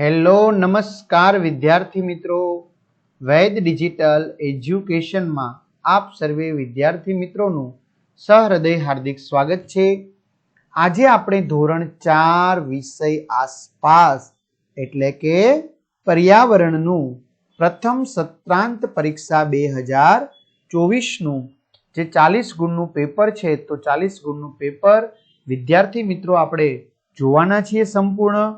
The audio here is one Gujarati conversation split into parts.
હેલો, નમસ્કાર વિદ્યાર્થી મિત્રો. વૈદ ડિજિટલ એજ્યુકેશનમાં આપ સર્વે વિદ્યાર્થી મિત્રોનું સહૃદય હાર્દિક સ્વાગત છે. આજે આપણે ધોરણ ચાર વિષય આસપાસ, એટલે કે પર્યાવરણનું પ્રથમ સત્રાંત પરીક્ષા બે હજાર ચોવીસનું, જે ચાલીસ ગુણનું પેપર છે, તો ચાલીસ ગુણનું પેપર વિદ્યાર્થી મિત્રો આપણે જોવાના છીએ સંપૂર્ણ.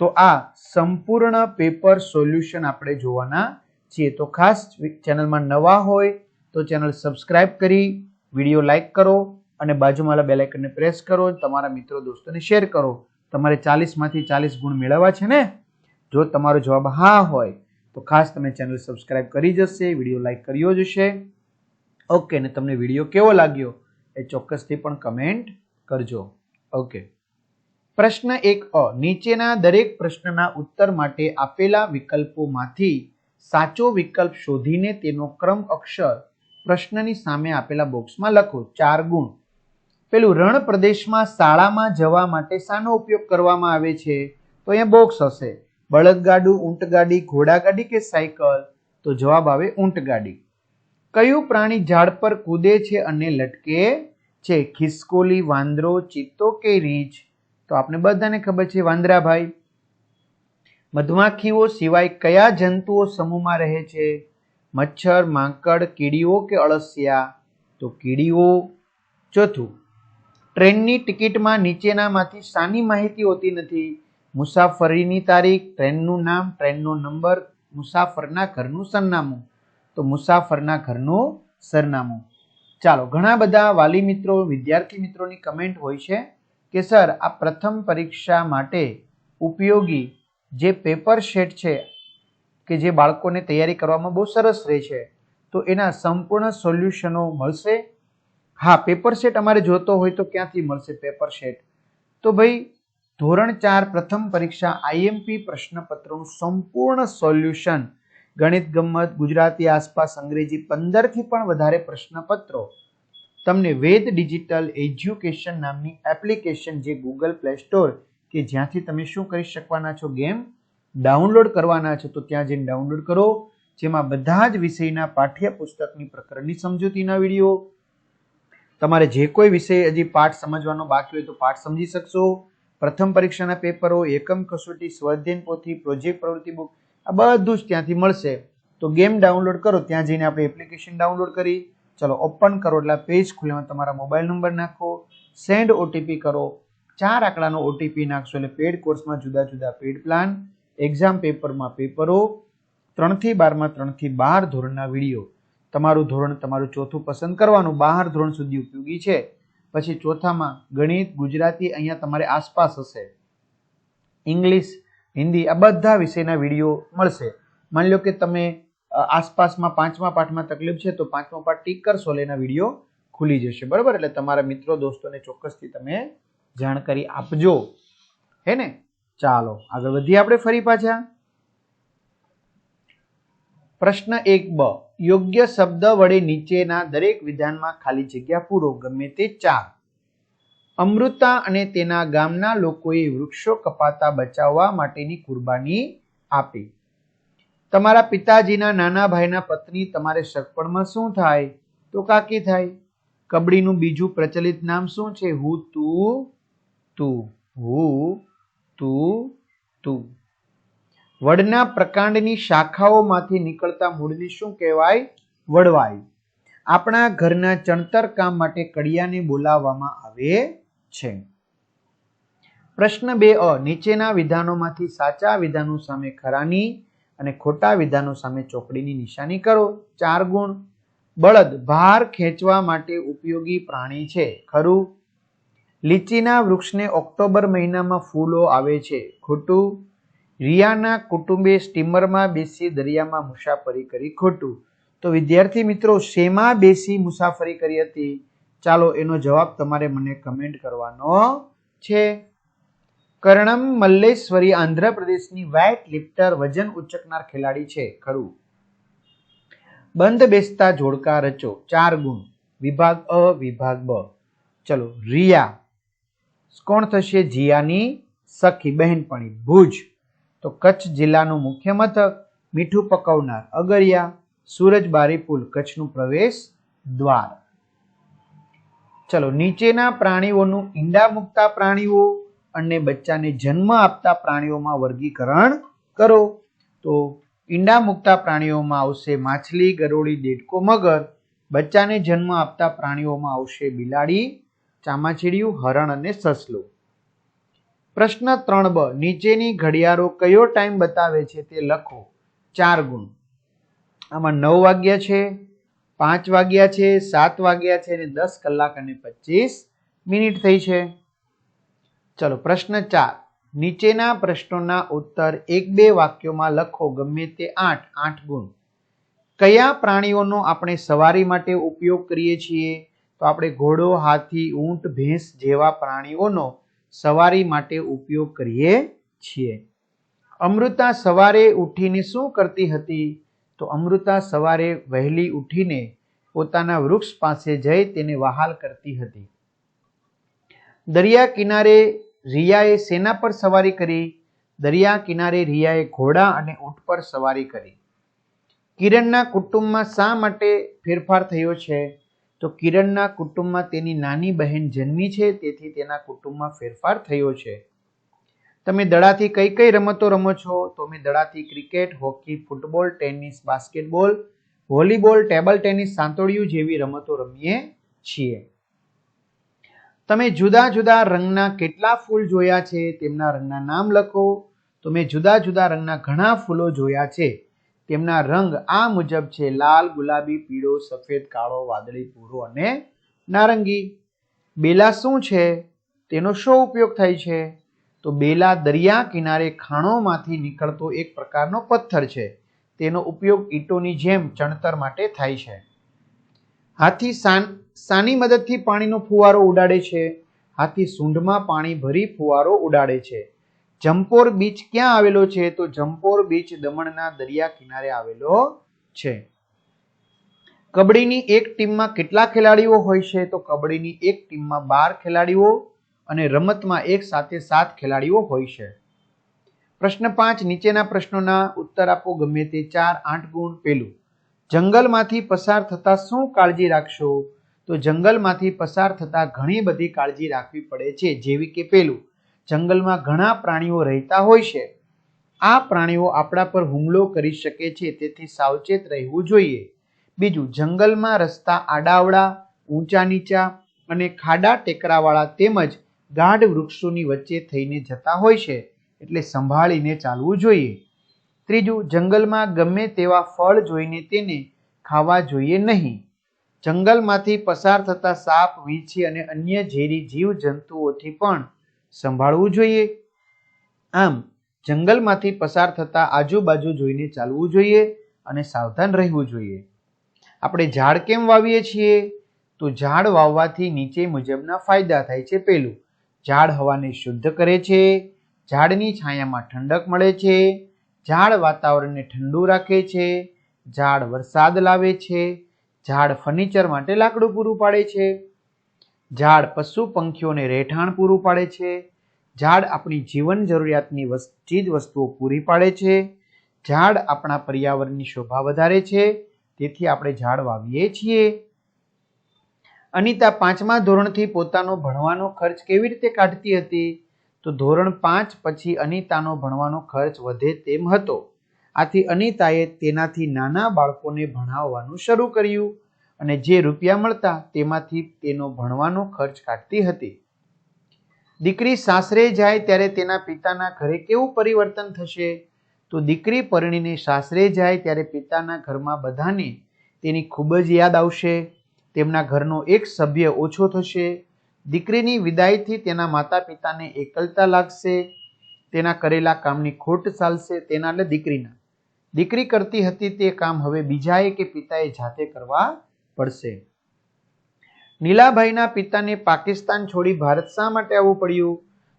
તો આ સંપૂર્ણ પેપર સોલ્યુશન આપણે જોવાના છીએ. તો ખાસ ચેનલમાં નવા હોય તો ચેનલ સબસ્ક્રાઇબ કરી, વીડિયો લાઇક કરો અને બાજુમાં બેલ પ્રેસ કરો. તમારા મિત્રો દોસ્તોને શેર કરો. તમારે ચાલીસમાંથી ચાલીસ ગુણ મેળવવા છે ને? જો તમારો જવાબ હા હોય તો ખાસ તમે ચેનલ સબસ્ક્રાઇબ કરી જશે, વીડિયો લાઇક કર્યો જ હશે. ઓકે, ને તમને વીડિયો કેવો લાગ્યો એ ચોક્કસથી પણ કમેન્ટ કરજો. ઓકે. પ્રશ્ન એક અ. નીચેના દરેક પ્રશ્નના ઉત્તર માટે આપેલા વિકલ્પોમાંથી સાચો વિકલ્પ શોધીને તેનો ક્રમ અક્ષર પ્રશ્નની સામે આપેલા બોક્સમાં લખો. ચાર ગુણ. પેલું, રણ પ્રદેશમાં શાળામાં જવા માટે શાનો ઉપયોગ કરવામાં આવે છે? તો અહીંયા બોક્સ હશે. બળદગાડું, ઊંટગાડી, ઘોડાગાડી કે સાયકલ? તો જવાબ આવે ઊંટગાડી. કયું પ્રાણી ઝાડ પર કૂદે છે અને લટકે છે? ખિસકોલી, વાંદરો, ચિત્તો કે રીંછ? તો આપણે બધાને ખબર છે, વાંદરાભાઈ, મધમાખીઓ સિવાય કયા જંતુઓ સમૂહમાં રહે છે? મચ્છર, માંકડ, કીડીઓ કે અળસિયા? તો કીડીઓ, ચોથું, ટ્રેનની ટિકિટમાં નીચેનામાંથી શાની માહિતી હોતી નથી. મુસાફરીની તારીખ, ટ્રેનનું નામ, ટ્રેનનો નંબર, મુસાફરના ઘરનું સરનામું. તો મુસાફરના ઘરનું સરનામું. ચાલો, ઘણા બધા વાલી મિત્રો, વિદ્યાર્થી મિત્રોની કમેન્ટ હોય છે. કે સર, આ પ્રથમ પરીક્ષા માટે ઉપયોગી જે પેપર શેટ છે કે જે બાળકોને તૈયારી કરવામાં બહુ સરસ રહે છે, તો એના સંપૂર્ણ સોલ્યુશનો મળશે? હા, પેપર સેટ અમારે જોતો હોય તો ક્યાંથી મળશે પેપર શેટ? તો ભાઈ, ધોરણ ચાર પ્રથમ પરીક્ષા આઈએમપી પ્રશ્નપત્રનું સંપૂર્ણ સોલ્યુશન ગણિત, ગમત, ગુજરાતી, આસપાસ અંગ્રેજી પંદરથી પણ વધારે પ્રશ્નપત્રો તમને વેદ ડિજિટલ એજ્યુકેશન નામની એપ્લિકેશન જે ગૂગલ પ્લે સ્ટોર કે જ્યાંથી તમે શું કરી શકવાના છો ગેમ ડાઉનલોડ કરવાના છો, તો ત્યાં જઈને ડાઉનલોડ કરો. જેમાં બધા જ વિષયના પાઠ્યપુસ્તકની પ્રકરણની સમજૂતીના વીડિયો, તમારે જે કોઈ વિષય હજી પાઠ સમજવાનો બાકી હોય તો પાઠ સમજી શકશો. પ્રથમ પરીક્ષાના પેપરો, એકમ કસોટી, સ્વાધ્યન પોથી, પ્રોજેક્ટ પ્રવૃત્તિ બુક, આ બધું જ ત્યાંથી મળશે. તો ગેમ ડાઉનલોડ કરો, ત્યાં જઈને આપણે એપ્લિકેશન ડાઉનલોડ કરી. ચલો ઓપન કરો એટલે પેજ ખુલે તમારા મોબાઈલ નંબર નાખો, સેન્ડ ઓટીપી કરો, ચાર આંકડાનો ઓટીપી નાખશો એટલે પેડ કોર્સમાં જુદા જુદા પેડ પ્લાન, એક્ઝામ પેપરમાં પેપરો, ત્રણથી બારમાં ત્રણથી બાર ધોરણના વીડિયો. તમારું ધોરણ તમારું ચોથું પસંદ કરવાનું બહાર ધોરણ સુધી ઉપયોગી છે. પછી ચોથામાં ગણિત, ગુજરાતી, અહીંયા તમારે આસપાસ હશે. ઇંગ્લિશ, હિન્દી, આ બધા વિષયના વીડિયો મળશે. માની લો કે તમે આસપાસમાં પાંચમા પાઠમાં તકલીફ છે, તો પાંચમા પાઠ ટીક કરશો એના વીડિયો ખુલી જશે. બરાબર? એટલે તમારા મિત્રો, દોસ્તોને ચોક્કસથી તમે જાણકારી આપજો. હે ને? ચાલો, આગળ વધીએ આપણે ફરી પાછા. પ્રશ્ન એક બ, યોગ્ય શબ્દ વડે નીચેના દરેક વિધાનમાં ખાલી જગ્યા પૂરો, ગમે તે ચાર. અમૃતા અને તેના ગામના લોકોએ વૃક્ષો કપાતા બચાવવા માટેની કુરબાની આપી. તમારા પિતાજીના નાના ભાઈના પત્ની તમારે સગપણમાં શું થાય? તો કાકી થાય. કબડ્ડીનું બીજું પ્રચલિત નામ શું છે? હું, તું તું. હું, તું તું. વડના પ્રકાંડની શાખાઓમાંથી નીકળતા મૂળને શું કહેવાય? વડવાય આપણા ઘરના ચણતર કામ માટે કડિયાને બોલાવવામાં આવે છે. પ્રશ્ન બે અ. નીચેના વિધાનોમાંથી સાચા વિધાનો સામે ખરાની અને ખોટા વિધાનો સામે ચોકડીની નિશાની કરો. ચાર ગુણ. બળદ ભાર ખેંચવા માટે ઉપયોગી પ્રાણી છે. ખરું. લીચીના વૃક્ષને ઓક્ટોબર મહિનામાં ફૂલો આવે છે. ખોટું. રિયાના કુટુંબે સ્ટીમરમાં બેસી દરિયામાં મુસાફરી કરી ખોટું. તો વિદ્યાર્થી મિત્રો, શેમાં બેસી મુસાફરી કરી હતી? ચાલો એનો જવાબ તમારે મને કમેન્ટ કરવાનો છે. કર્ણમ મલ્લેશ્વરી આંધ્રપ્રદેશની વેટ લિફ્ટર વજન ઉચકનાર ખેલાડી છે ખરું બંધ બેસતા જોડકા રચો, ચાર ગુણ, વિભાગ અ, વિભાગ બ. ચલો, રિયા. કોણ થશે જીયાની સખી બહેનપણી? ભુજ. તો કચ્છ જિલ્લાનું મુખ્ય મથક, મીઠું પકવનાર અગરિયા સુરજબારી પુલ કચ્છનું પ્રવેશ દ્વાર. ચલો, નીચેના પ્રાણીઓનું ઈંડા મૂકતા પ્રાણીઓ. અને બચ્ચાને જન્મ આપતા પ્રાણીઓમાં વર્ગીકરણ કરો. તો ઈંડા મૂકતા પ્રાણીઓમાં આવશે માછલી, ગરોળી, દેડકો, મગર. બચ્ચાને જન્મ આપતા પ્રાણીઓમાં આવશે બિલાડી, ચામાચીડિયું, હરણ અને સસલું. પ્રશ્ન ત્રણ બ, નીચેની ઘડિયાળો કયો ટાઈમ બતાવે છે તે લખો. ચાર ગુણ. આમાં નવ વાગ્યા છે, પાંચ વાગ્યા છે, સાત વાગ્યા છે અને દસ કલાક અને પચીસ મિનિટ થઈ છે. ચલો, પ્રશ્ન ચાર. નીચેના પ્રશ્નોના ઉત્તર એક બે વાક્યોમાં લખો, ગમે તે આઠ આઠ ગુણ. કયા પ્રાણીઓનો આપણે સવારી માટે ઉપયોગ કરીએ છીએ? તો આપણે ઘોડો, હાથી, ઊંટ, ભેંસ જેવા પ્રાણીઓનો સવારી માટે ઉપયોગ કરીએ છીએ. અમૃતા સવારે ઉઠીને શું કરતી હતી? તો અમૃતા સવારે વહેલી ઉઠીને પોતાના વૃક્ષ પાસે જઈ તેને વહાલ કરતી હતી. દરિયા કિનારે રિયાએ સેના પર સવારી કરી, દરિયા કિનારે રિયાએ ઘોડા અને ઊંટ પર સવારી કરી. કિરણના કુટુંબમાં શા માટે ફેરફાર થયો છે? તો કિરણના કુટુંબમાં તેની નાની બહેન જન્મી છે, તેથી તેના કુટુંબમાં ફેરફાર થયો છે. તમે દડાથી કઈ કઈ રમતો રમો છો? તો અમે દડાથી cricket, hockey, football, tennis, basketball, volleyball, table tennis સાંતોળિયું જેવી રમતો રમીએ છીએ. તમે જુદા જુદા રંગના કેટલા ફૂલ જોયા છે, તેમના રંગના નામ લખો. તો મેં જુદા જુદા રંગના ઘણા ફૂલો જોયા છે. તેમના રંગ આ મુજબ છે, લાલ, ગુલાબી, પીળો, સફેદ, કાળો, વાદળી, ભૂરો અને નારંગી. બેલા શું છે? તેનો શો ઉપયોગ થાય છે? તો બેલા દરિયા કિનારે ખાણોમાંથી નીકળતો એક પ્રકારનો પથ્થર છે. તેનો ઉપયોગ ઈંટોની જેમ ચણતર માટે થાય છે. હાથી સાન, સાની મદદથી પાણીનો ફુવારો ઉડાડે છે. હાથી સૂંઢમાં પાણી ભરી ફુવારો ઉડાડે છે. જમ્પોર બીચ ક્યાં આવેલો છે તો જમ્પોર બીચ દમણના દરિયા કિનારે આવેલો છે. કબડ્ડીની એક ટીમમાં કેટલા ખેલાડીઓ હોય છે તો કબડ્ડીની એક ટીમમાં બાર ખેલાડીઓ અને રમતમાં એક સાથે સાત ખેલાડીઓ હોય છે. પ્રશ્ન પાંચ, નીચેના પ્રશ્નોના ઉત્તર આપો. ગમે તે ચાર, આઠ ગુણ પેલું. જંગલમાંથી પસાર થતા શું કાળજી રાખશો? તો જંગલમાંથી પસાર થતા ઘણી બધી કાળજી રાખવી પડે છે, જેવી કે પેલું. જંગલમાં ઘણા પ્રાણીઓ રહેતા હોય છે. આ પ્રાણીઓ આપણા પર હુમલો કરી શકે છે, તેથી સાવચેત રહેવું જોઈએ. બીજું, જંગલમાં રસ્તા આડાવડા, ઊંચા નીચા અને ખાડા ટેકરાવાળા તેમજ ગાઢ વૃક્ષોની વચ્ચે થઈને જતા હોય છે, એટલે સંભાળીને ચાલવું જોઈએ. ત્રીજું, જંગલમાં ગમે તેવા ફળ જોઈને તેને ખાવા જોઈએ નહીં. જંગલમાંથી પસાર થતા સાપ, વીંછી અને અન્ય ઝેરી જીવ જંતુઓથી પણ સંભાળવું જોઈએ. આમ, જંગલમાંથી પસાર થતા આજુબાજુ જોઈને ચાલવું જોઈએ અને સાવધાન રહેવું જોઈએ. આપણે ઝાડ કેમ વાવીએ છીએ? તો ઝાડ વાવવાથી નીચે મુજબના ફાયદા થાય છે પેલું. ઝાડ હવાને શુદ્ધ કરે છે. ઝાડની છાયામાં ઠંડક મળે છે. ઝાડ વાતાવરણને ઠંડુ રાખે છે, ઝાડ વરસાદ લાવે છે, ઝાડ ફર્નિચર માટે લાકડું પૂરું પાડે છે, ઝાડ પશુ પંખીઓને રહેઠાણ પૂરું પાડે છે, ઝાડ આપણી જીવન જરૂરિયાતની ચીજ વસ્તુઓ પૂરી પાડે છે, ઝાડ આપણા પર્યાવરણની શોભા વધારે છે, તેથી આપણે ઝાડ વાવીએ છીએ. અનિતા પાંચમા ધોરણથી પોતાનો ભણવાનો ખર્ચ કેવી રીતે કાઢતી હતી? તો ધોરણ પાંચ પછી અનિતાનો ભણવાનો ખર્ચ વધે તેમ હતો. આથી અનિતાએ તેનાથી નાના બાળકોને ભણાવવાનું શરૂ કર્યું અને જે રૂપિયા મળતા તેમાંથી તેનો ભણવાનો ખર્ચ કાઢતી હતી. દીકરી સાસરે જાય ત્યારે તેના પિતાના ઘરે કેવું પરિવર્તન થશે? તો દીકરી પરણીને સાસરે જાય ત્યારે પિતાના ઘરમાં બધાને તેની ખૂબ જ યાદ આવશે. તેમના ઘરનો એક સભ્ય ઓછો થશે. દીકરીની વિદાયથી તેના માતા પિતાને એકલતા લાગશે, તેના કરેલા કામની ખોટ ચાલશે, તેના એટલે દીકરીના. દીકરી કરતી હતી તે કામ હવે બીજાએ કે પિતાએ જાતે કરવા પડશે. નીલાભાઈના પિતાને પાકિસ્તાન છોડી ભારત શા માટે આવવું પડ્યું?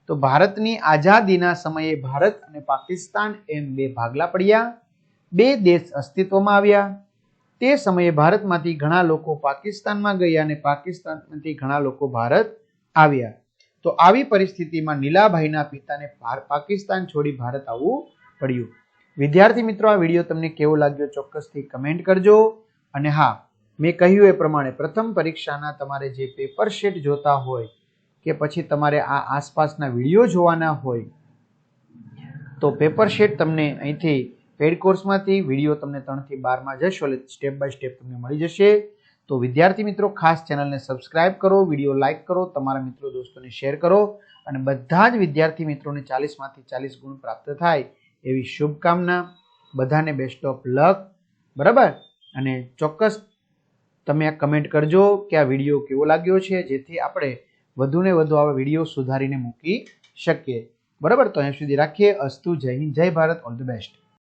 તો ભારતની આઝાદીના સમયે ભારત અને પાકિસ્તાન એમ બે ભાગલા પડ્યા. બે દેશ અસ્તિત્વમાં આવ્યા. તે સમયે ભારતમાંથી ઘણા લોકો પાકિસ્તાનમાં ગયા અને પાકિસ્તાનમાંથી ઘણા લોકો ભારત આવ્યા. તો આવી પરિસ્થિતિમાં નીલાભાઈના પિતાને પાકિસ્તાન છોડી ભારત આવવું પડ્યું. વિદ્યાર્થી મિત્રો, આ વીડિયો તમને કેવો લાગ્યો ચોક્કસથી કમેન્ટ કરજો. અને હા, મેં કહ્યું એ પ્રમાણે પ્રથમ પરીક્ષાના તમારે જે પેપર શીટ જોતા હોય કે પછી તમારે આ આસપાસના વીડિયો જોવાના હોય, તો પેપર શીટ તમને અહીંથી પેડ કોર્સમાંથી વીડિયો તમને ત્રણથી બારમાં જશો એટલે સ્ટેપ બાય સ્ટેપ તમને મળી જશે. તો વિદ્યાર્થી મિત્રો, ખાસ ચેનલને સબસ્ક્રાઇબ કરો વીડિયો લાઇક કરો, તમારા મિત્રો દોસ્તોને શેર કરો અને બધા જ વિદ્યાર્થી મિત્રોને ચાલીસમાંથી ચાલીસ ગુણ પ્રાપ્ત થાય એવી શુભકામના. બધાને બેસ્ટ ઓફ લક બરાબર? અને ચોક્કસ તમે આ કમેન્ટ કરજો કે આ વીડિયો કેવો લાગ્યો છે, જેથી આપણે વધુને વધુ આવા વીડિયો સુધારીને મૂકી શકીએ. બરાબર? તો અહીંયા સુધી રાખીએ. અસ્તુ, જય હિન્દ, જય ભારત. All the best